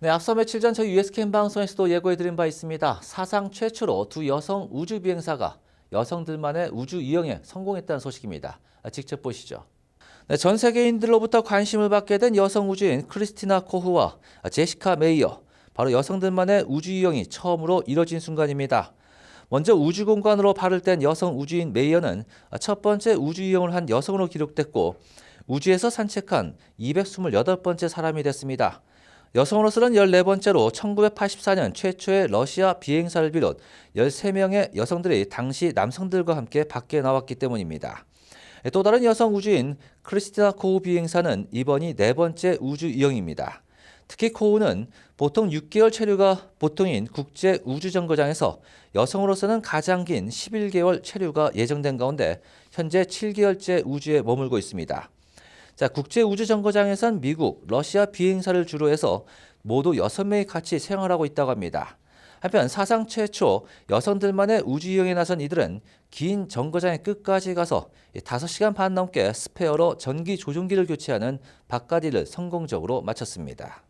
네, 앞서 며칠 전 저희 US캠 방송에서도 예고해드린 바 있습니다. 사상 최초로 두 여성 우주 비행사가 여성들만의 우주 이용에 성공했다는 소식입니다. 아, 직접 보시죠. 네, 전 세계인들로부터 관심을 받게 된 여성 우주인 크리스티나 코흐와 제시카 메이어, 바로 여성들만의 우주 이용이 처음으로 이뤄진 순간입니다. 먼저 우주 공간으로 발을 뗀 여성 우주인 메이어는 첫 번째 우주 이용을 한 여성으로 기록됐고 우주에서 산책한 228번째 사람이 됐습니다. 여성으로서는 14번째로 1984년 최초의 러시아 비행사를 비롯 13명의 여성들이 당시 남성들과 함께 밖에 나왔기 때문입니다. 또 다른 여성 우주인 크리스티나 코우 비행사는 이번이 네 번째 우주 이용입니다. 특히 코우는 보통 6개월 체류가 보통인 국제 우주 정거장에서 여성으로서는 가장 긴 11개월 체류가 예정된 가운데 현재 7개월째 우주에 머물고 있습니다. 자, 국제 우주정거장에선 미국, 러시아 비행사를 주로 해서 모두 6명이 같이 생활하고 있다고 합니다. 한편 사상 최초 여성들만의 우주 이용에 나선 이들은 긴 정거장의 끝까지 가서 5시간 반 넘게 스페어로 전기 조종기를 교체하는 바깥일을 성공적으로 마쳤습니다.